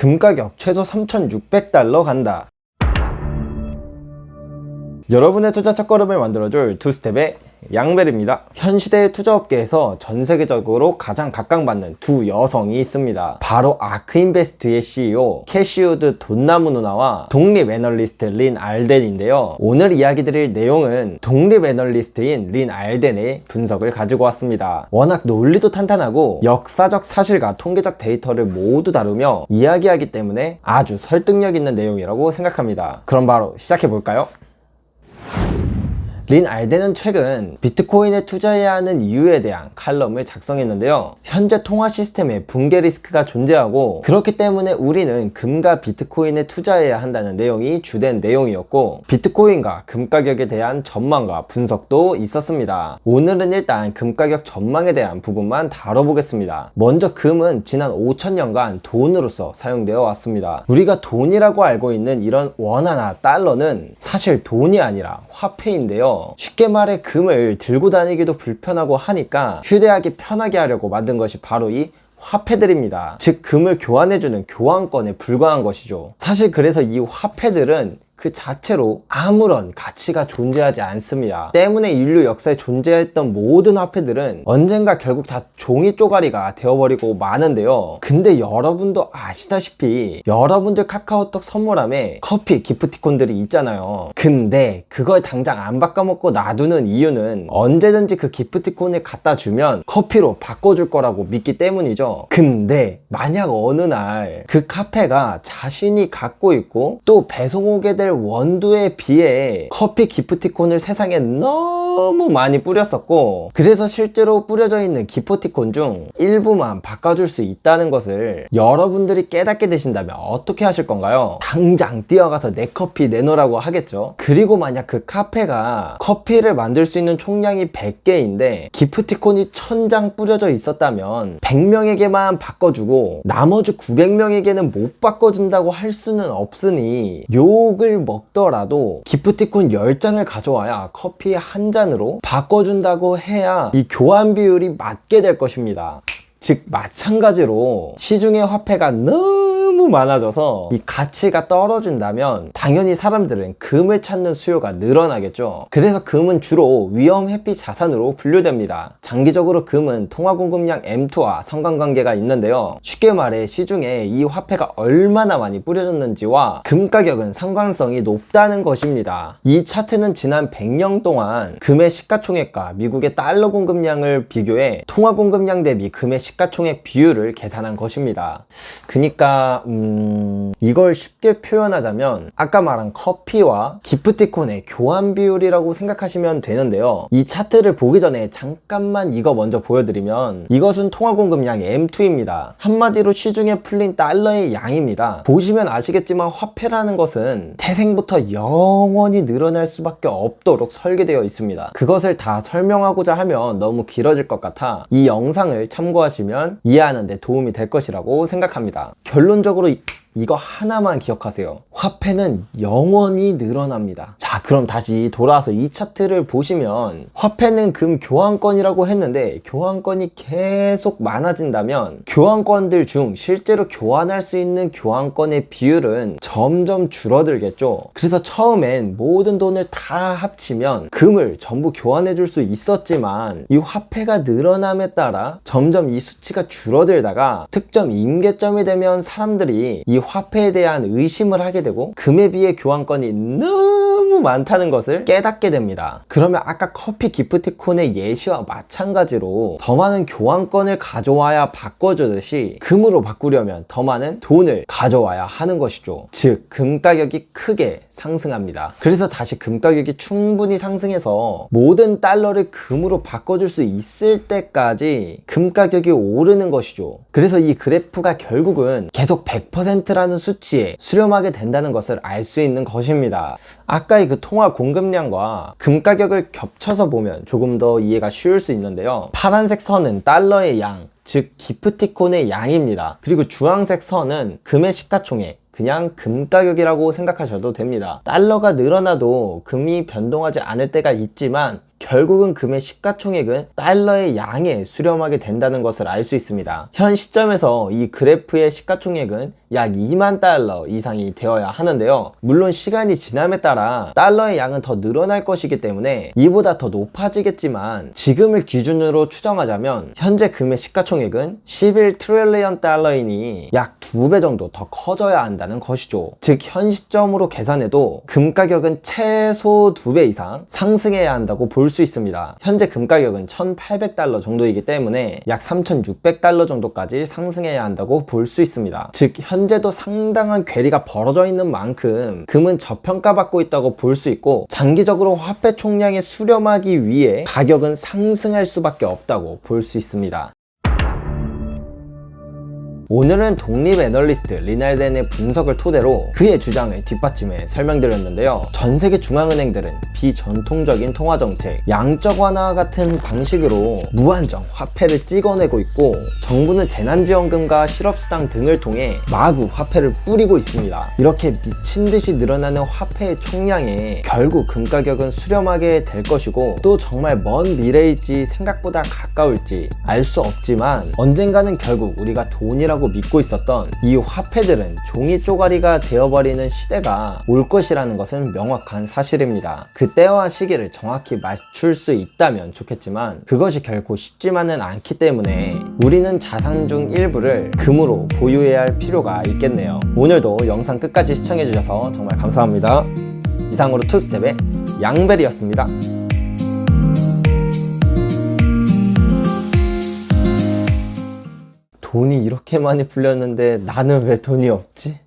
금 가격 최소 3,600달러 간다. 여러분의 투자 첫걸음을 만들어줄 투스텝의 양벨입니다. 현 시대의 투자업계에서 전 세계적으로 가장 각광받는 두 여성이 있습니다. 바로 아크인베스트의 CEO 캐시우드 돈나무 누나와 독립 애널리스트 린 알덴인데요. 오늘 이야기 드릴 내용은 독립 애널리스트인 린 알덴의 분석을 가지고 왔습니다. 워낙 논리도 탄탄하고 역사적 사실과 통계적 데이터를 모두 다루며 이야기하기 때문에 아주 설득력 있는 내용이라고 생각합니다. 그럼 바로 시작해 볼까요? 린 알덴은 최근 비트코인에 투자해야 하는 이유에 대한 칼럼을 작성했는데요. 현재 통화 시스템에 붕괴 리스크가 존재하고 그렇기 때문에 우리는 금과 비트코인에 투자해야 한다는 내용이 주된 내용이었고 비트코인과 금 가격에 대한 전망과 분석도 있었습니다. 오늘은 일단 금 가격 전망에 대한 부분만 다뤄보겠습니다. 먼저 금은 지난 5천년간 돈으로서 사용되어 왔습니다. 우리가 돈이라고 알고 있는 이런 원화나 달러는 사실 돈이 아니라 화폐인데요. 쉽게 말해 금을 들고 다니기도 불편하고 하니까 휴대하기 편하게 하려고 만든 것이 바로 이 화폐들입니다. 즉 금을 교환해주는 교환권에 불과한 것이죠. 사실 그래서 이 화폐들은 그 자체로 아무런 가치가 존재하지 않습니다. 때문에 인류 역사에 존재했던 모든 화폐들은 언젠가 결국 다 종이 쪼가리가 되어버리고 마는데요. 근데 여러분도 아시다시피 여러분들 카카오톡 선물함에 커피 기프티콘들이 있잖아요. 근데 그걸 당장 안 바꿔먹고 놔두는 이유는 언제든지 그 기프티콘을 갖다 주면 커피로 바꿔줄 거라고 믿기 때문이죠. 근데 만약 어느 날 그 카페가 자신이 갖고 있고 또 배송 오게 될 원두에 비해 커피 기프티콘을 세상에 너무 많이 뿌렸었고 그래서 실제로 뿌려져 있는 기프티콘 중 일부만 바꿔줄 수 있다는 것을 여러분들이 깨닫게 되신다면 어떻게 하실 건가요? 당장 뛰어가서 내 커피 내놓으라고 하겠죠 그리고 만약 그 카페가 커피를 만들 수 있는 총량이 100개인데 기프티콘이 1000장 뿌려져 있었다면 100명에게만 바꿔주고 나머지 900명에게는 못 바꿔준다고 할 수는 없으니 욕을 먹더라도 기프티콘 10장을 가져와야 커피 한 잔으로 바꿔준다고 해야 이 교환 비율이 맞게 될 것입니다. 즉 마찬가지로 시중의 화폐가 너무 많아져서 이 가치가 떨어진다면 당연히 사람들은 금을 찾는 수요가 늘어나겠죠. 그래서 금은 주로 위험 회피 자산으로 분류됩니다. 장기적으로 금은 통화 공급량 M2와 상관관계가 있는데요. 쉽게 말해 시중에 이 화폐가 얼마나 많이 뿌려졌는지와 금 가격은 상관성이 높다는 것입니다. 이 차트는 지난 100년 동안 금의 시가총액과 미국의 달러 공급량을 비교해 통화 공급량 대비 금의 시가총액 비율을 계산한 것입니다. 그니까 음... 이걸 쉽게 표현하자면 아까 말한 커피와 기프티콘의 교환 비율이라고 생각하시면 되는데요. 이 차트를 보기 전에 잠깐만 이거 먼저 보여드리면 이것은 통화 공급량의 M2입니다. 한마디로 시중에 풀린 달러의 양입니다. 보시면 아시겠지만 화폐라는 것은 태생부터 영원히 늘어날 수밖에 없도록 설계되어 있습니다. 그것을 다 설명하고자 하면 너무 길어질 것 같아 이 영상을 참고하시면 이해하는 데 도움이 될 것이라고 생각합니다. 결론적으로 이- 이거 하나만 기억하세요. 화폐는 영원히 늘어납니다. 자, 그럼 다시 돌아와서 이 차트를 보시면 화폐는 금 교환권이라고 했는데 교환권이 계속 많아진다면 교환권들 중 실제로 교환할 수 있는 교환권의 비율은 점점 줄어들겠죠. 그래서 처음엔 모든 돈을 다 합치면 금을 전부 교환해 줄 수 있었지만 이 화폐가 늘어남에 따라 점점 이 수치가 줄어들다가 특정 임계점이 되면 사람들이 이 화폐에 대한 의심을 하게 되고 금에 비해 교환권이 너무 많다는 것을 깨닫게 됩니다. 그러면 아까 커피 기프티콘의 예시와 마찬가지로 더 많은 교환권을 가져와야 바꿔주듯이 금으로 바꾸려면 더 많은 돈을 가져와야 하는 것이죠. 즉, 금 가격이 크게 상승합니다. 그래서 다시 금 가격이 충분히 상승해서 모든 달러를 금으로 바꿔줄 수 있을 때까지 금 가격이 오르는 것이죠. 그래서 이 그래프가 결국은 계속 100%라는 수치에 수렴하게 된다는 것을 알 수 있는 것입니다. 아까의 그 통화 공급량과 금 가격을 겹쳐서 보면 조금 더 이해가 쉬울 수 있는데요. 파란색 선은 달러의 양, 즉 기프티콘의 양입니다. 그리고 주황색 선은 금의 시가총액, 그냥 금 가격이라고 생각하셔도 됩니다. 달러가 늘어나도 금이 변동하지 않을 때가 있지만 결국은 금의 시가총액은 달러의 양에 수렴하게 된다는 것을 알 수 있습니다. 현 시점에서 이 그래프의 시가총액은 약 2만 달러 이상이 되어야 하는데요. 물론 시간이 지남에 따라 달러의 양은 더 늘어날 것이기 때문에 이보다 더 높아지겠지만 지금을 기준으로 추정하자면 현재 금의 시가총액은 11 트릴리언 달러이니 약 2배 정도 더 커져야 한다는 것이죠. 즉 현 시점으로 계산해도 금 가격은 최소 2배 이상 상승해야 한다고 볼수 있습니다. 현재 금 가격은 1,800달러 정도이기 때문에 약 3,600달러 정도까지 상승해야 한다고 볼 수 있습니다. 즉 현재도 상당한 괴리가 벌어져 있는 만큼 금은 저평가받고 있다고 볼 수 있고 장기적으로 화폐 총량이 수렴하기 위해 가격은 상승할 수밖에 없다고 볼 수 있습니다. 오늘은 독립 애널리스트 리날덴의 분석을 토대로 그의 주장을 뒷받침해 설명드렸는데요. 전 세계 중앙은행들은 비전통적인 통화 정책, 양적 완화 같은 방식으로 무한정 화폐를 찍어내고 있고 정부는 재난지원금과 실업수당 등을 통해 마구 화폐를 뿌리고 있습니다. 이렇게 미친 듯이 늘어나는 화폐의 총량에 결국 금 가격은 수렴하게 될 것이고 또 정말 먼 미래일지 생각보다 가까울지 알 수 없지만 언젠가는 결국 우리가 돈이라 고 믿고 있었던 이 화폐들은 종이 쪼가리가 되어버리는 시대가 올 것이라는 것은 명확한 사실입니다. 그 때와 시기를 정확히 맞출 수 있다면 좋겠지만 그것이 결코 쉽지만은 않기 때문에 우리는 자산 중 일부를 금으로 보유해야 할 필요가 있겠네요. 오늘도 영상 끝까지 시청해주셔서 정말 감사합니다. 이상으로 투스텝의 양벨이었습니다. 돈이 이렇게 많이 풀렸는데 나는 왜 돈이 없지?